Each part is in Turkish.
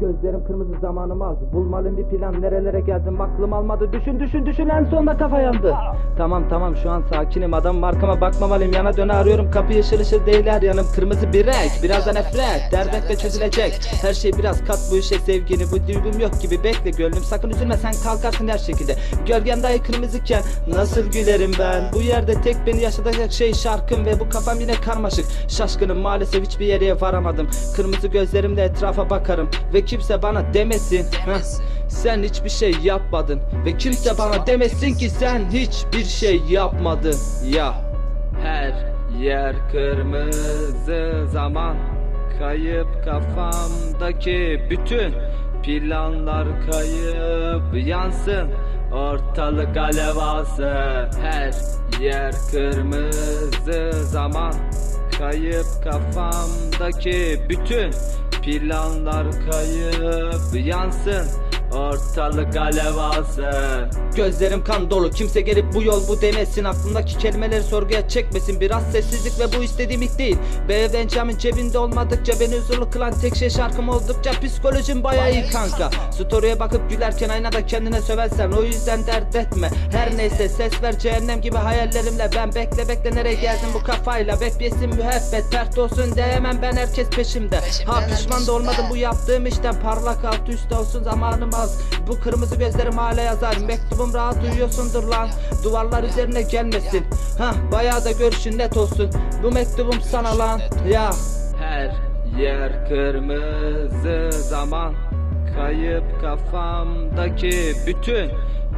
Gözlerim kırmızı zamanım az Bulmalım bir plan nerelere geldim? Aklım almadı. Düşün düşün düşün. En sonunda kafa yandı. Tamam tamam. Şu an sakinim. Adam markama bakmamalıyım. Yana döne arıyorum. Kapıyı ışıl ışıl değil her yanım. Kırmızı bir renk. Birazdan nefret. Derdekle çözülecek. Her şey biraz kat. Bu işe sevgini Bu duygum yok gibi bekle gönlüm. Sakın üzülme sen kalkarsın her şekilde. Gölgem dahi kırmızıken nasıl gülerim ben? Bu yerde tek beni yaşatacak şey şarkım Ve bu kafam yine karmaşık. Şaşkınım maalesef hiçbir yere varamadım. Kırmızı gözlerimle etrafa bakarım Ve kimse bana demesin. Heh, Sen hiçbir şey yapmadın Ve kimse bana demesin ki sen hiçbir şey yapmadın. Ya. Her yer kırmızı zaman Kayıp kafamdaki bütün planlar kayıp yansın. Ortalık alev alsın Her yer kırmızı zaman Kayıp kafamdaki bütün planlar kayıp yansın Ortalık alev alsın Gözlerim kan dolu kimse gelip bu yol bu demesin Aklımdaki kelimeleri sorguya çekmesin. Biraz sessizlik ve bu istediğim ilk değil. Be Benjamin cebinde olmadıkça Beni huzurlu kılan tek şey şarkım oldukça Psikolojim baya iyi kanka. Story'e bakıp gülerken aynada kendine söversen O yüzden dert etme. Her neyse ses ver cehennem gibi hayallerimle. Ben bekle bekle nereye geldim bu kafayla? Beklesin müebbet pert olsun diyemem. Ben herkes peşimde. Ha pişman da olmadım bu yaptığım işten. Parlak alt üst olsun zamanım az Bu kırmızı gözlerim hala yazar. Mektubum rahat uyuyorsundur lan. Duvarlar üzerine gelmesin. Ha bayağı da görüşün net olsun. Bu mektubum sana lan. Ya. Her yer kırmızı zaman. Kayıp kafamdaki bütün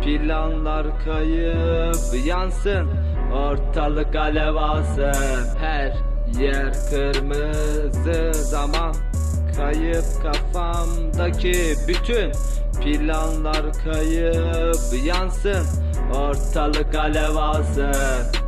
planlar kayıp yansın. Ortalık alev alsın. Her yer kırmızı zaman. Kayıp kafamdaki bütün planlar kayıp yansın. Ortalık alev alsın